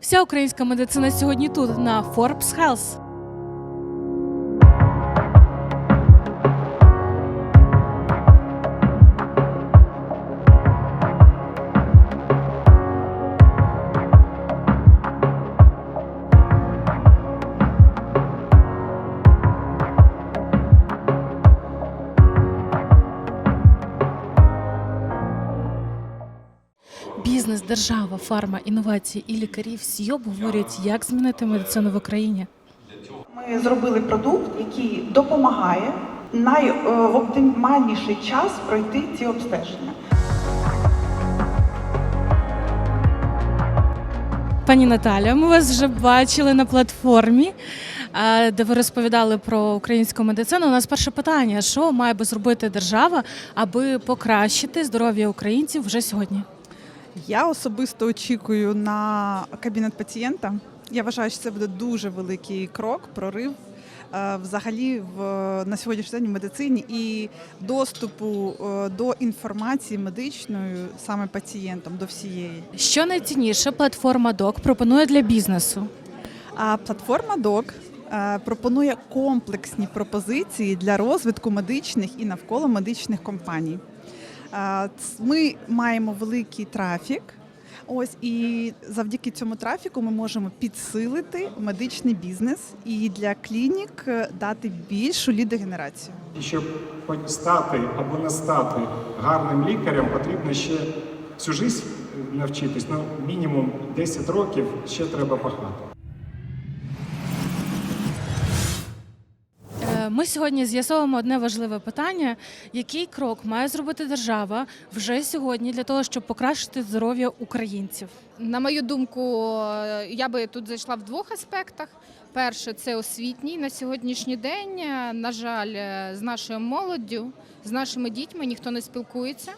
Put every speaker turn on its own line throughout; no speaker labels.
Вся українська медицина сьогодні тут на Forbes Health. Держава, фарма, інновації і лікарі всі обговорюють, як змінити медицину в Україні.
Ми зробили продукт, який допомагає най, е, в оптимальніший час пройти ці обстеження.
Пані Наталя, ми вас вже бачили на платформі, е, де ви розповідали про українську медицину. У нас перше питання: що має би зробити держава, аби покращити здоров'я українців вже сьогодні?
Я особисто очікую на кабінет пацієнта. Я вважаю, що це буде дуже великий крок, прорив е, взагалі в на сьогоднішній день в медицині і доступу е, до інформації медичної саме пацієнтам до всієї.
Що найцінніше платформа ДОК пропонує для бізнесу?
А платформа ДОК е, пропонує комплексні пропозиції для розвитку медичних і навколо медичних компаній. Е, Ми маємо великий трафік. Ось і завдяки цьому трафіку ми можемо підсилити медичний бізнес і для клінік е, дати більшу лідогенерацію.
І щоб стати або не стати гарним лікарем, потрібно ще всю життя навчитись. Ну, мінімум 10 років ще треба пахати.
Ми сьогодні з'ясовуємо одне важливе питання: який крок має зробити держава вже сьогодні для того, щоб покращити здоров'я українців?
На мою думку, е, я би тут зайшла в двох аспектах. Перше, це освітній на сьогоднішній день. е, На жаль, е, з нашою молоддю, з нашими дітьми ніхто не спілкується.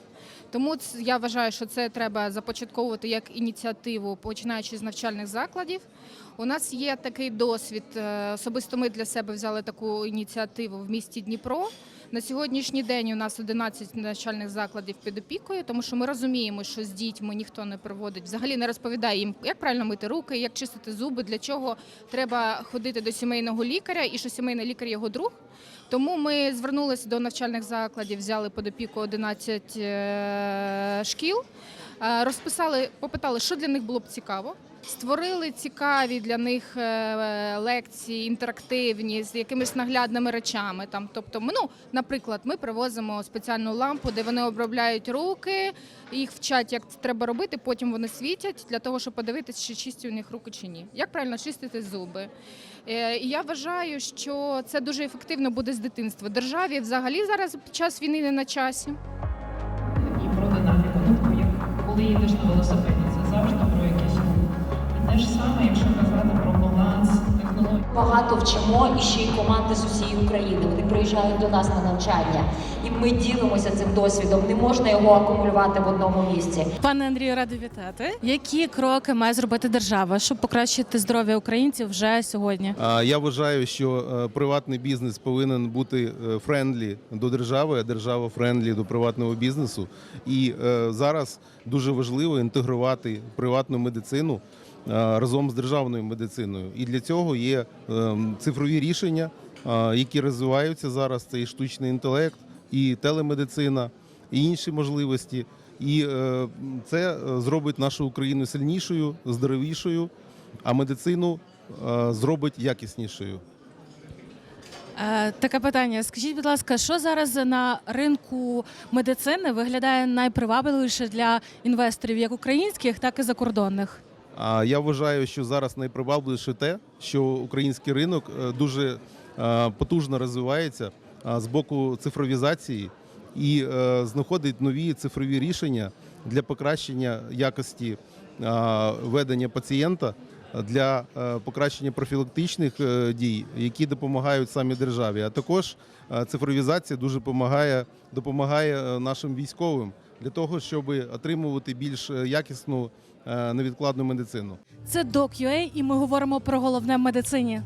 Тому я вважаю, що це треба започатковувати як ініціативу, починаючи з навчальних закладів. У нас є такий досвід. е, Особисто ми для себе взяли таку ініціативу в місті Дніпро. На сьогоднішній день у нас 11 навчальних закладів під опікою, тому що ми розуміємо, що з дітьми ніхто не проводить, взагалі не розповідає їм, як правильно мити руки, як чистити зуби, для чого треба ходити до сімейного лікаря, і що сімейний лікар його друг. Тому ми звернулися до навчальних закладів, взяли під опіку 11 е, шкіл, е, розписали, попитали, що для них було б цікаво. Створили цікаві для них е, лекції, інтерактивні з якимись наглядними речами. Там, тобто, ми, ну, наприклад, ми привозимо спеціальну лампу, де вони обробляють руки, їх вчать, як це треба робити. Потім вони світять для того, щоб подивитися, чи чисті у них руки чи ні. Як правильно чистити зуби. Е, І я вважаю, що це дуже ефективно буде з дитинства. Державі взагалі зараз під час війни не на часі.
і напрямку, як коли їдеш на велосипеді, те ж саме, якщо казати про баланс технологій.
Багато вчимо і ще й команди з усієї України. Вони приїжджають до нас на навчання, і ми ділимося цим досвідом. Не можна його акумулювати в одному місці.
Пане Андрію, радий вітати. Які кроки має зробити держава, щоб покращити здоров'я українців вже сьогодні?
А Я вважаю, що е, приватний бізнес повинен бути е, френдлі до держави, а держава френдлі до приватного бізнесу. І е, зараз дуже важливо інтегрувати приватну медицину разом з державною медициною. І для цього є е, цифрові рішення, е, які розвиваються зараз. Це і штучний інтелект, і телемедицина, і інші можливості. І е, це е, зробить нашу Україну сильнішою, здоровішою, а медицину е, зробить якіснішою.
Е, Таке питання. Скажіть, будь ласка, що зараз на ринку медицини виглядає найпривабливіше для інвесторів, як українських, так і закордонних?
А я вважаю, що зараз найпривабливіше те, що український ринок е, дуже е, потужно розвивається з боку цифровізації і е, знаходить нові цифрові рішення для покращення якості ведення пацієнта. Для покращення профілактичних дій, які допомагають самі державі, а також цифровізація дуже допомагає, допомагає нашим військовим для того, щоб отримувати більш е, якісну е, невідкладну медицину.
Це Doc.ua і ми говоримо про головне в медицині.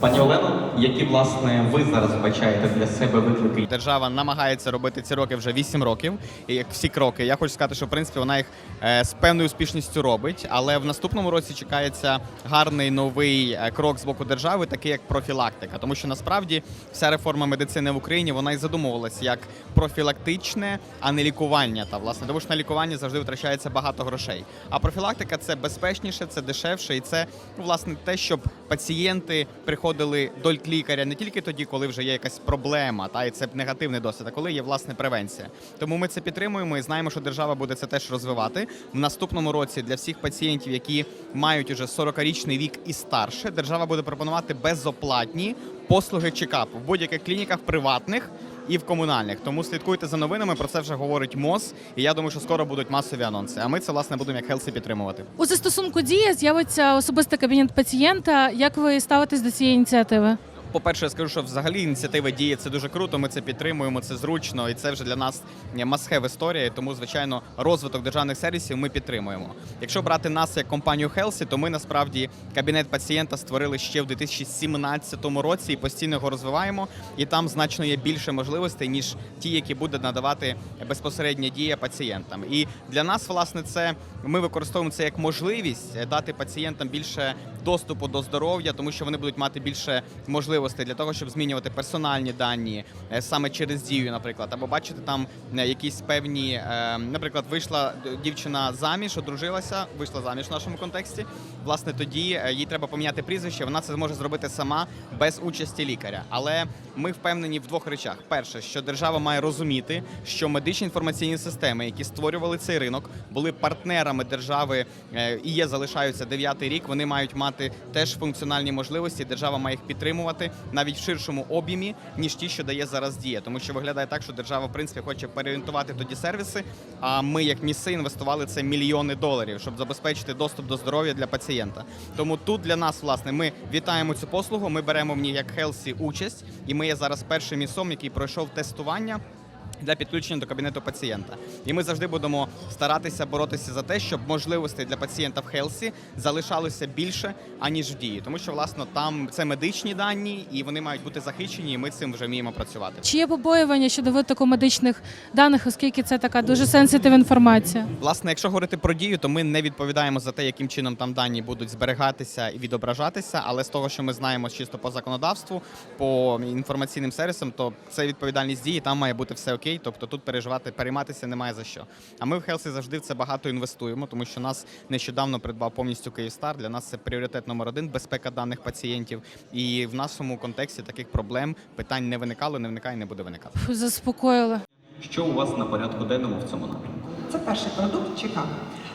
Пані Олено, які власне ви зараз вбачаєте для себе виклики?
Держава намагається робити ці роки вже 8 років. І як всі кроки, я хочу сказати, що в принципі вона їх е, з певною успішністю робить. Але в наступному році чекається гарний новий е, крок з боку держави, такий як профілактика. Тому що насправді вся реформа медицини в Україні вона і задумувалася як профілактичне, а не лікування. Та власне тому що на лікування завжди витрачається багато грошей. А профілактика це безпечніше, це дешевше, і це ну, власне те, щоб пацієнти приходили до лікаря не тільки тоді, коли вже є якась проблема, та і це негативний досвід, а коли є власне превенція. Тому ми це підтримуємо і знаємо, що держава буде це теж розвивати в наступному році для всіх пацієнтів, які мають уже 40-річний вік і старше. Держава буде пропонувати безоплатні послуги чекапу в будь-яких клініках приватних. І в комунальних, тому слідкуйте за новинами. Про це вже говорить МОЗ. І я думаю, що скоро будуть масові анонси. А ми це власне будемо як Хелсі підтримувати.
У застосунку дія з'явиться особистий кабінет пацієнта. Як ви ставитесь до цієї ініціативи?
По-перше, я скажу, що взагалі ініціатива діє це дуже круто. Ми це підтримуємо, це зручно, і це вже для нас масхев історія. Тому, звичайно, розвиток державних сервісів ми підтримуємо. Якщо брати нас як компанію Хелсі, то ми насправді кабінет пацієнта створили ще в 2017 році і постійно його розвиваємо. І там значно є більше можливостей ніж ті, які буде надавати безпосередня дія пацієнтам. І для нас, власне, це ми використовуємо це як можливість е, дати пацієнтам більше доступу до здоров'я, тому що вони будуть мати більше можливостей для того, щоб змінювати персональні дані е, саме через дію, наприклад, або бачити там е, якісь певні, е, наприклад, вийшла дівчина заміж, одружилася, вийшла заміж в нашому контексті. Власне, тоді їй треба поміняти прізвище. Вона це зможе зробити сама без участі лікаря. Але ми впевнені в двох речах: перше, що держава має розуміти, що медичні інформаційні системи, які створювали цей ринок, були партнерами держави і є залишаються дев'ятий рік. Вони мають мати теж функціональні можливості. Держава має їх підтримувати навіть в ширшому об'ємі, ніж ті, що дає зараз дія. Тому що виглядає так, що держава в принципі хоче переорієнтувати тоді сервіси. А ми, як місце, інвестували це мільйони доларів, щоб забезпечити доступ до здоров'я для пацієнта. Тому тут для нас, власне, ми вітаємо цю послугу. Ми беремо в ній як Хелсі участь, і ми є зараз першим місом, який пройшов тестування. Для підключення до кабінету пацієнта, і ми завжди будемо старатися боротися за те, щоб можливостей для пацієнта в Хелсі залишалося більше аніж в дії, тому що власне там це медичні дані, і вони мають бути захищені. і Ми цим вже вміємо працювати.
Чи є побоювання щодо витоку медичних даних, оскільки це така дуже сенситив інформація?
Власне, якщо говорити про дію, то ми не відповідаємо за те, яким чином там дані будуть зберігатися і відображатися. Але з того, що ми знаємо чисто по законодавству, по інформаційним сервісам, то це відповідальність дії. Там має бути все окей. Тобто тут переживати, перейматися немає за що. А ми в Хелсі завжди в це багато інвестуємо, тому що нас нещодавно придбав повністю Київстар. Для нас це пріоритет номер один безпека даних пацієнтів. І в нашому контексті таких проблем питань не виникало, не виникає, і не буде виникати.
Заспокоїли.
Що у вас на порядку денному в цьому напрямку?
Це перший продукт чекап.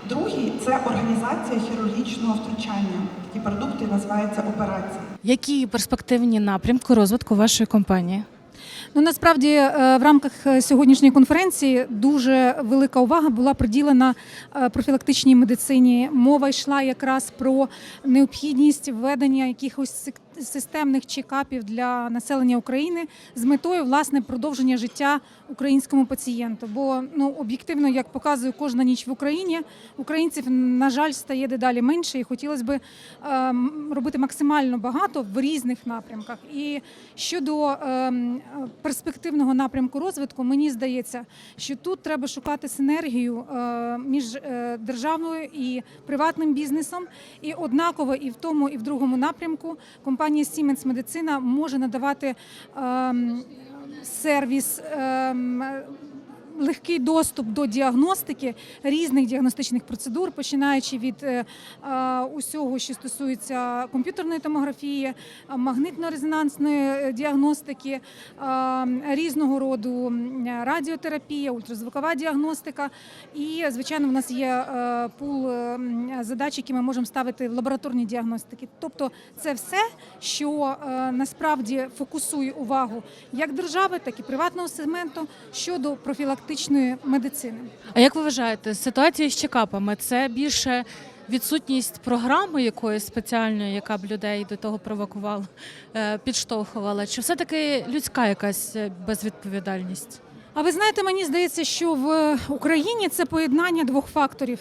Другий це організація хірургічного втручання. Такі продукти називаються операції.
Які перспективні напрямки розвитку вашої компанії?
Ну насправді е, в рамках е, сьогоднішньої конференції дуже велика увага була приділена е, профілактичній медицині. Мова йшла якраз про необхідність введення якихось системних чекапів для населення України з метою власне продовження життя українському пацієнту. Бо ну об'єктивно, як показує кожна ніч в Україні, українців на жаль стає дедалі менше, і хотілося б ем, робити максимально багато в різних напрямках. І щодо ем, перспективного напрямку розвитку, мені здається, що тут треба шукати синергію е, між е, державною і приватним бізнесом. І однаково і в тому, і в другому напрямку компанія Siemens Медицина може надавати ем, сервіс. Легкий доступ до діагностики різних діагностичних процедур, починаючи від е, е, усього, що стосується комп'ютерної томографії, е, магнитно-резонансної е, діагностики, різного роду радіотерапія, ультразвукова діагностика. І, звичайно, в нас є пул задач, які ми можемо ставити в лабораторній діагностики. Тобто, це все, що насправді фокусує увагу як держави, так і приватного сегменту щодо профілактичної медицини.
А як ви вважаєте, ситуація з чекапами це більше відсутність програми якоїсь спеціальної, яка б людей до того провокувала, е, підштовхувала? Чи все-таки людська якась е, безвідповідальність?
А ви знаєте, мені здається, що в Україні це поєднання двох факторів.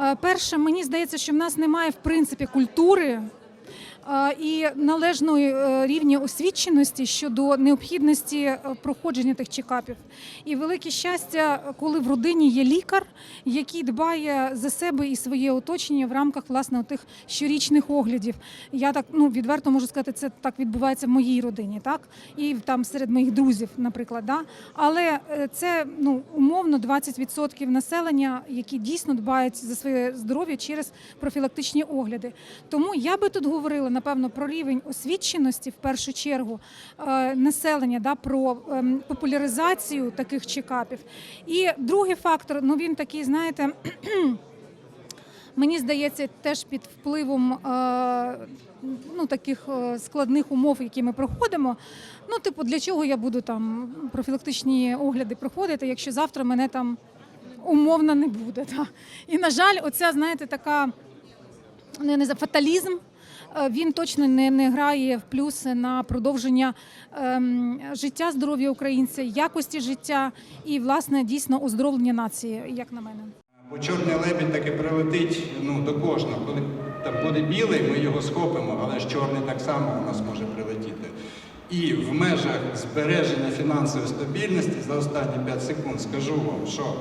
Е, Перше, мені здається, що в нас немає в принципі культури і належної е, рівня освіченості щодо необхідності е, проходження тих чекапів. І велике щастя, коли в родині є лікар, який дбає за себе і своє оточення в рамках власне тих щорічних оглядів. Я так ну відверто можу сказати, це так відбувається в моїй родині, так і там серед моїх друзів, наприклад. Да? Але е, це ну умовно 20% населення, які дійсно дбають за своє здоров'я через профілактичні огляди. Тому я би тут говорила напевно про рівень освіченості в першу чергу е, населення, да, про ем, популяризацію таких чекапів. І другий фактор, ну він такий, знаєте. Мені здається, теж під впливом е, ну, таких е, складних умов, які ми проходимо. Ну, типу, для чого я буду там профілактичні огляди проходити, якщо завтра мене там умовно не буде. Та. І, на жаль, оця, знаєте, така не, не знаю, фаталізм. Е, Він точно не, не грає в плюси на продовження ем, життя, здоров'я українця, якості життя і, власне, дійсно оздоровлення нації, як на мене.
Бо чорний лебідь таки прилетить ну, до кожного. Коли там буде білий, ми його схопимо, але ж чорний так само у нас може прилетіти. І в межах збереження фінансової стабільності за останні 5 секунд скажу вам, що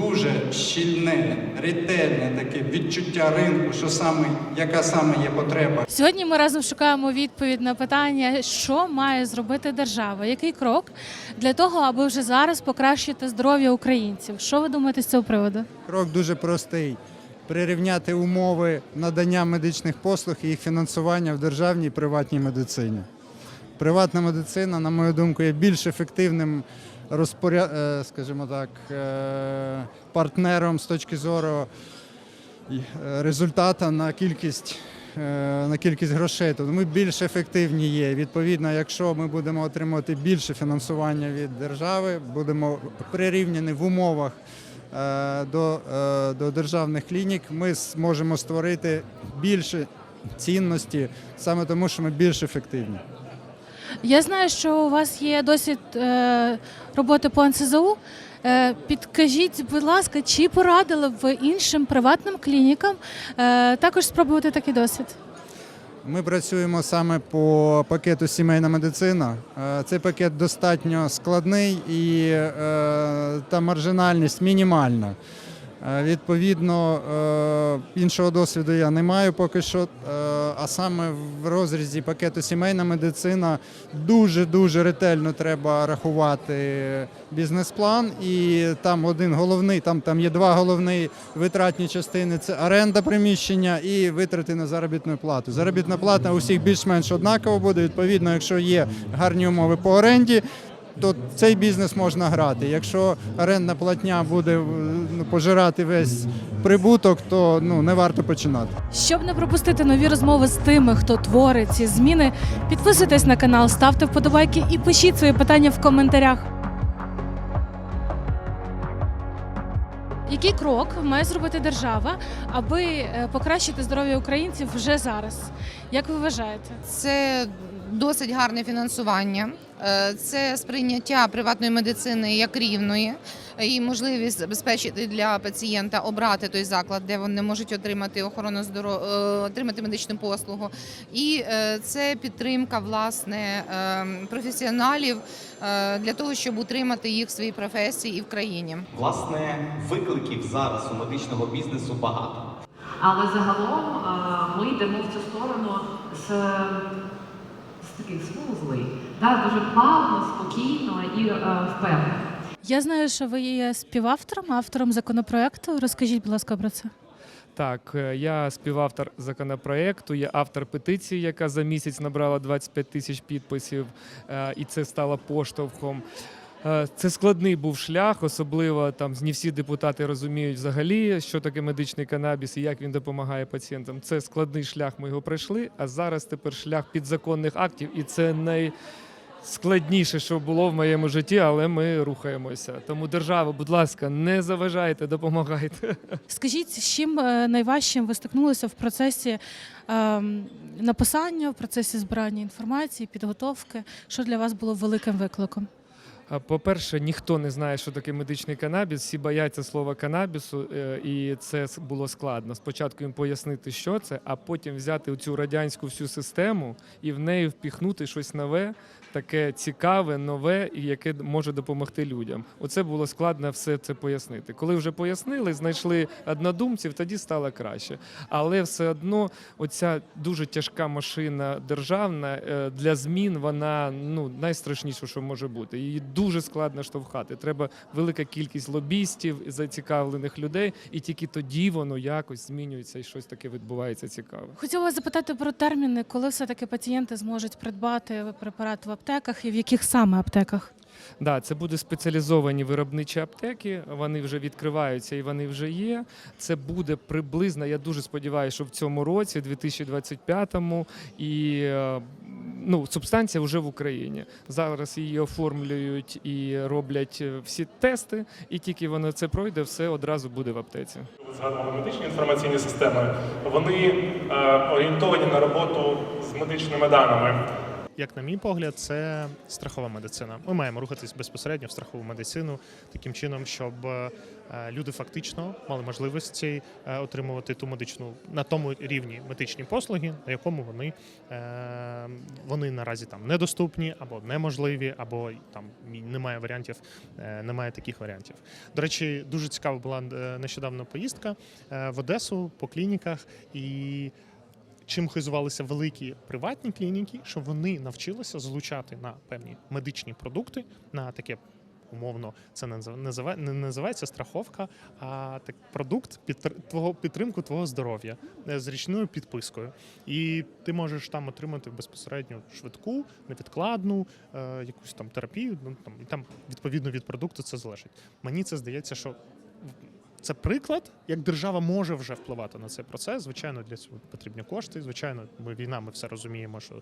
дуже щільне, ретельне таке відчуття ринку, що саме, яка саме є потреба.
Сьогодні ми разом шукаємо відповідь на питання, що має зробити держава, який крок для того, аби вже зараз покращити здоров'я українців. Що ви думаєте з цього приводу?
Крок дуже простий. Прирівняти умови надання медичних послуг і їх фінансування в державній і приватній медицині. Приватна медицина, на мою думку, є більш ефективним розпоря... е, скажімо так, е, партнером з точки зору е, результату на кількість. На кількість грошей, тобто ми більш ефективні є. Відповідно, якщо ми будемо отримувати більше фінансування від держави, будемо прирівняні в умовах до, до державних клінік, ми зможемо створити більше цінності саме тому, що ми більш ефективні.
Я знаю, що у вас є досвід е, роботи по НСЗУ. Е, підкажіть, будь ласка, чи порадили б іншим приватним клінікам е, також спробувати такий досвід?
Ми працюємо саме по пакету сімейна медицина. Е, Цей пакет достатньо складний і е, та маржинальність мінімальна. Е, Відповідно, е, іншого досвіду я не маю поки що. е, А саме в розрізі пакету сімейна медицина дуже дуже ретельно треба рахувати бізнес-план. І там один головний, там, там є два головні витратні частини: це оренда приміщення і витрати на заробітну плату. Заробітна плата у всіх більш-менш однакова буде. Відповідно, якщо є гарні умови по оренді. То цей бізнес можна грати. Якщо орендна платня буде ну, пожирати весь прибуток, то ну не варто починати.
Щоб не пропустити нові розмови з тими, хто творить ці зміни, підписуйтесь на канал, ставте вподобайки і пишіть свої питання в коментарях. Який крок має зробити держава, аби е, покращити здоров'я українців вже зараз? Як ви вважаєте?
Це досить гарне фінансування, е, це сприйняття приватної медицини як рівної і можливість забезпечити для пацієнта обрати той заклад, де вони можуть отримати охорону здоров'я, отримати медичну послугу. І е, це підтримка власне е, професіоналів е, для того, щоб утримати їх в своїй професії і в країні.
Власне, викликів зараз у медичного бізнесу багато.
Але загалом е, ми йдемо в цю сторону з, з таких смузлий, да, дуже плавно, спокійно і е, впевнено.
Я знаю, що ви є співавтором, автором законопроекту. Розкажіть, будь ласка, про це.
Так, е, я співавтор законопроекту, я автор петиції, яка за місяць набрала 25 тисяч підписів, е, і це стало поштовхом. Е, Це складний був шлях, особливо там не всі депутати розуміють взагалі, що таке медичний канабіс і як він допомагає пацієнтам. Це складний шлях. Ми його пройшли. А зараз тепер шлях підзаконних актів, і це найскладніше, що було в моєму житті, але ми рухаємося. Тому держава, будь ласка, не заважайте, допомагайте.
Скажіть, з чим е, найважчим ви стикнулися в процесі ем, написання, в процесі збирання інформації, підготовки? Що для вас було великим викликом?
По-перше, ніхто не знає, що таке медичний канабіс. Всі бояться слова канабісу, е, і це було складно. Спочатку їм пояснити, що це, а потім взяти цю радянську всю систему і в неї впіхнути щось нове, таке цікаве, нове і яке може допомогти людям. Оце було складно все це пояснити. Коли вже пояснили, знайшли однодумців, тоді стало краще. Але все одно оця дуже тяжка машина державна е, для змін, вона ну найстрашніше, що може бути. Дуже складно штовхати. Треба велика кількість лобістів, зацікавлених людей, і тільки тоді воно якось змінюється і щось таке відбувається цікаве.
Хотіла запитати про терміни, коли все-таки пацієнти зможуть придбати препарат в аптеках і в яких саме аптеках?
Да, це будуть спеціалізовані виробничі аптеки. Вони вже відкриваються і вони вже є. Це буде приблизно. Я дуже сподіваюся, що в цьому році, 2025-му, і е, ну, субстанція вже в Україні. Зараз її оформлюють і роблять е, всі тести, і тільки воно це пройде, все одразу буде в аптеці.
згадували медичні інформаційні системи, вони е, орієнтовані на роботу з медичними даними.
Як на мій погляд, це страхова медицина. Ми маємо рухатись безпосередньо в страхову медицину таким чином, щоб е, люди фактично мали можливості е, отримувати ту медичну на тому рівні медичні послуги, на якому вони, е, вони наразі там недоступні або неможливі, або там немає варіантів, немає таких варіантів. До речі, дуже цікава була нещодавно поїздка в Одесу по клініках і чим хизувалися великі приватні клініки, що вони навчилися залучати на певні медичні продукти, на таке. Умовно, це не назив- називає- не називається страховка, а так продукт підтр- твого підтримку твого здоров'я е, з річною підпискою. І ти можеш там отримати безпосередньо швидку, невідкладну е, якусь там терапію. Ну там і там відповідно від продукту це залежить. Мені це здається, що це приклад, як держава може вже впливати на цей процес. Звичайно, для цього потрібні кошти. Звичайно, ми війна, ми все розуміємо, що,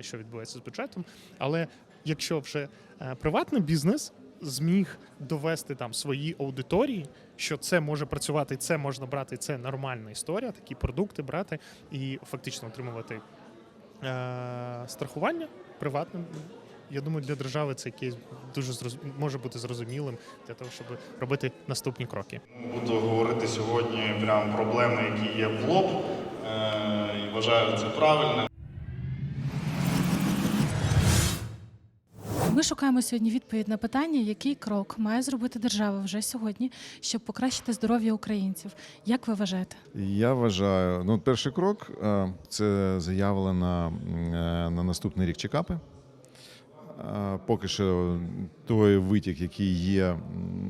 що відбувається з бюджетом. Але якщо вже е, приватний бізнес зміг довести там свої аудиторії, що це може працювати, це можна брати, це нормальна історія, такі продукти брати і фактично отримувати е, страхування приватним. Я думаю, для держави цей кейс дуже зроз... може бути зрозумілим для того, щоб робити наступні кроки.
Буду говорити сьогодні прям проблеми, які є в лоб, е, і вважаю це правильним.
Ми шукаємо сьогодні відповідь на питання, який крок має зробити держава вже сьогодні, щоб покращити здоров'я українців. Як ви вважаєте?
Я вважаю, ну перший крок е, це заявлено на наступний рік чекапи. Е, Поки що той витік, який є,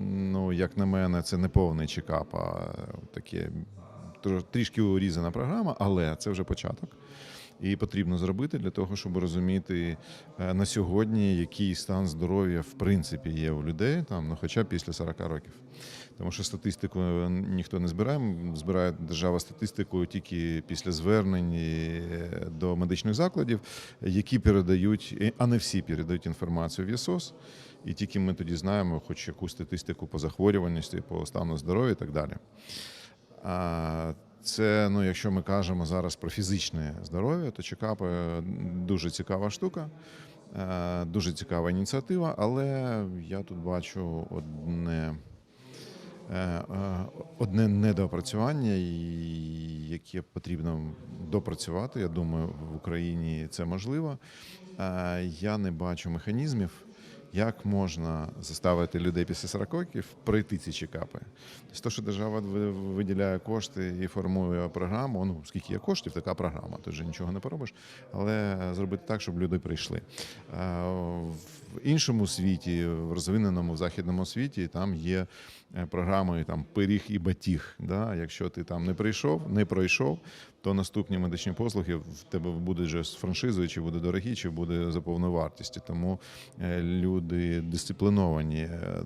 ну як на мене, це не повний чекап, а таке тро- трішки урізана програма, але це вже початок. І потрібно зробити для того, щоб розуміти е, на сьогодні, який стан здоров'я в принципі є у людей, там ну хоча після 40 років. Тому що статистику ніхто не збирає. Збирає держава статистику тільки після звернень е, до медичних закладів, які передають, е, а не всі передають інформацію в ЄСОС. І тільки ми тоді знаємо, хоч якусь статистику по захворюваності, по стану здоров'я і так далі. Це, ну, якщо ми кажемо зараз про фізичне здоров'я, то чекапи дуже цікава штука, е, дуже цікава ініціатива, але я тут бачу одне. Е, е, Одне недоопрацювання, яке потрібно допрацювати. Я думаю, в Україні це можливо. Е, Я не бачу механізмів, як можна заставити людей після 40 років пройти ці чекапи. Тобто, то, що держава виділяє кошти і формує програму, ну скільки є коштів, така програма. Тут вже нічого не поробиш, але зробити так, щоб люди прийшли. В іншому світі, в розвиненому в західному світі, там є е, програми там пиріг і батіг. Да? Якщо ти там не прийшов, не пройшов, то наступні медичні послуги в тебе буде вже з франшизою, чи буде дорогі, чи буде за повною вартістю. Тому е, люди дисципліновані. Е,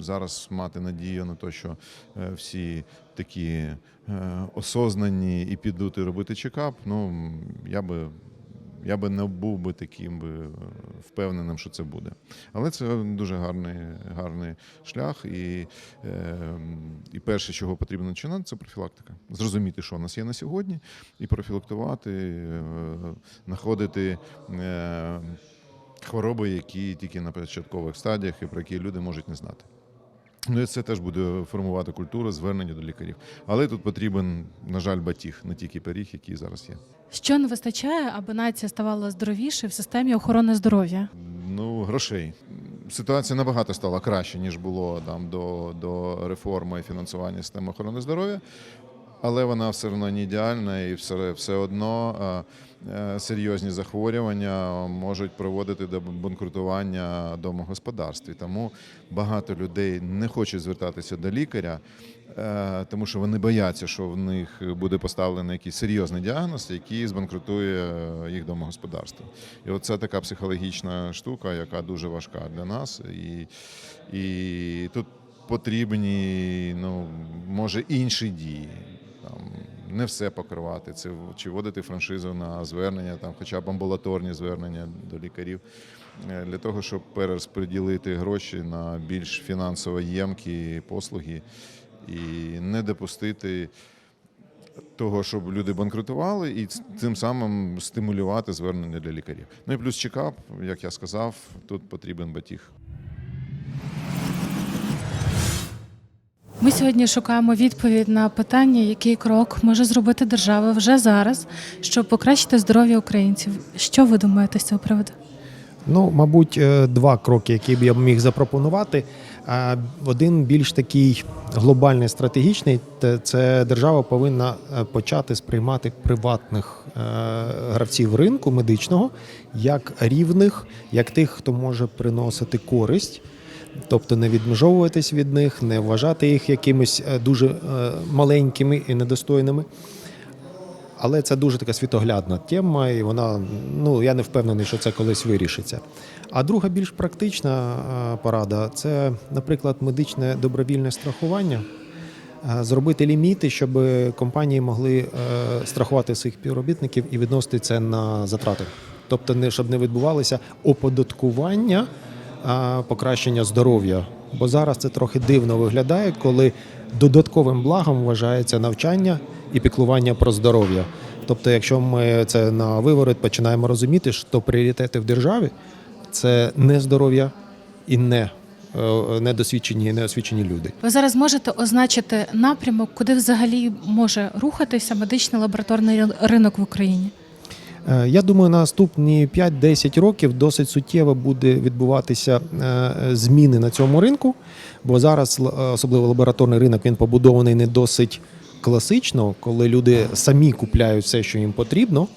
Зараз мати надію на те, що всі такі осознані і підуть і робити чекап. Ну я би. Я би не був би таким би е, впевненим, що це буде. Але це дуже гарний, гарний шлях. І, е, і перше, чого потрібно починати, це профілактика. Зрозуміти, що у нас є на сьогодні, і профілактувати, е, знаходити. Е, хвороби, які тільки на початкових стадіях і про які люди можуть не знати. Ну і це теж буде формувати культуру звернення до лікарів. Але тут потрібен, на жаль, батіг, не тільки пиріг, який зараз є.
Що не вистачає, аби нація ставала здоровіше в системі охорони здоров'я?
Ну, грошей. Ситуація набагато стала краще, ніж було там до, до реформи фінансування системи охорони здоров'я. Але вона все одно не ідеальна і все, все одно е, серйозні захворювання можуть приводити до банкрутування домогосподарств. І Тому багато людей не хочуть звертатися до лікаря, е, тому що вони бояться, що в них буде поставлений якийсь серйозний діагноз, який збанкрутує їх домогосподарство. І оце така психологічна штука, яка дуже важка для нас. І, і тут потрібні, ну, може, інші дії. Там, не все покривати, це чи вводити франшизу на звернення, там, хоча б амбулаторні звернення до лікарів, е, для того, щоб перерозподілити гроші на більш фінансово ємкі послуги і не допустити того, щоб люди банкрутували, і тим самим стимулювати звернення для лікарів. Ну і плюс чекап, як я сказав, тут потрібен батіг.
Ми сьогодні шукаємо відповідь на питання, який крок може зробити держава вже зараз, щоб покращити здоров'я українців. Що ви думаєте з цього приводу?
Ну, мабуть, е, два кроки, які б я міг запропонувати. А, Один більш такий глобальний стратегічний це держава повинна е, почати сприймати приватних е, гравців ринку медичного як рівних, як тих, хто може приносити користь. Тобто не відмежовуватись від них, не вважати їх якимись е, дуже е, маленькими і недостойними. Але це дуже така світоглядна тема, і вона, ну я не впевнений, що це колись вирішиться. А друга більш практична е, порада це, наприклад, медичне добровільне страхування. Зробити ліміти, щоб компанії могли страхувати своїх співробітників і відносити це на затрати. Тобто, не щоб не відбувалося оподаткування а, покращення здоров'я. Бо зараз це трохи дивно виглядає, коли додатковим благом вважається навчання і піклування про здоров'я. Тобто, якщо ми це на виворот починаємо розуміти, що пріоритети в державі це не здоров'я і не е, недосвідчені і неосвічені люди.
Ви зараз можете означити напрямок, куди взагалі може рухатися медичний лабораторний ринок в Україні?
Е, Я думаю, наступні 5-10 років досить суттєво буде відбуватися е, зміни на цьому ринку, бо зараз особливо лабораторний ринок він побудований не досить класично, коли люди самі купляють все, що їм потрібно.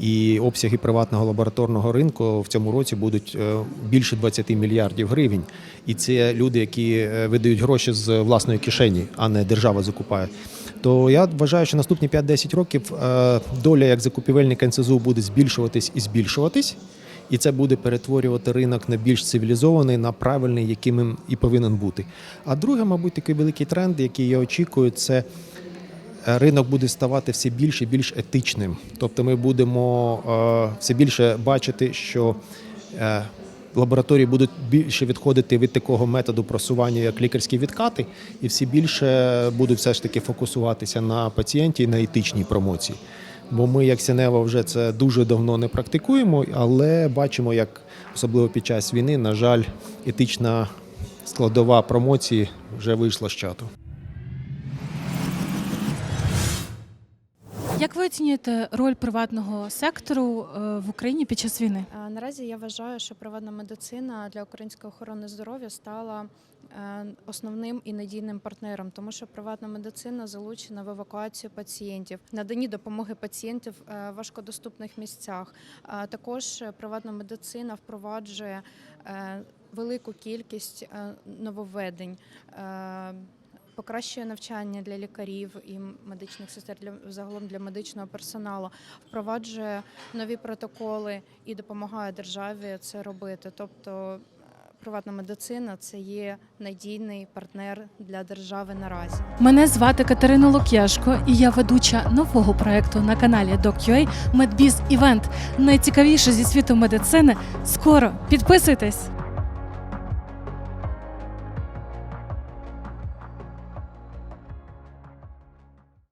І обсяги приватного лабораторного ринку в цьому році будуть е, більше 20 мільярдів гривень. І це люди, які е, видають гроші з власної кишені, а не держава закупає. То я вважаю, що наступні 5-10 років е, доля як закупівельника НСЗУ буде збільшуватись і збільшуватись. І це буде перетворювати ринок на більш цивілізований, на правильний, яким він і повинен бути. А друге, мабуть, такий великий тренд, який я очікую, це е, ринок буде ставати все більш і більш етичним. Тобто ми будемо е, все більше бачити, що лабораторії будуть більше відходити від такого методу просування, як лікарські відкати, і всі більше будуть все ж таки фокусуватися на пацієнті і на етичній промоції. Бо ми, як Сінева, вже це дуже давно не практикуємо, але бачимо, як особливо під час війни, на жаль, етична складова промоції вже вийшла з чату.
Як ви оцінюєте роль приватного сектору е, в Україні під час війни?
Е, Наразі я вважаю, що приватна медицина для української охорони здоров'я стала е, основним і надійним партнером, тому що приватна медицина залучена в евакуацію пацієнтів, наданні допомоги пацієнтів в важкодоступних місцях. Також приватна медицина впроваджує велику кількість нововведень. Покращує навчання для лікарів і медичних сестер для загалом для медичного персоналу, впроваджує нові протоколи і допомагає державі це робити. Тобто е, приватна медицина це є надійний партнер для держави наразі.
Мене звати Катерина Лук'яшко, і я ведуча нового проекту на каналі DocUA Медбіз Івент. Найцікавіше зі світу медицини. Скоро підписуйтесь!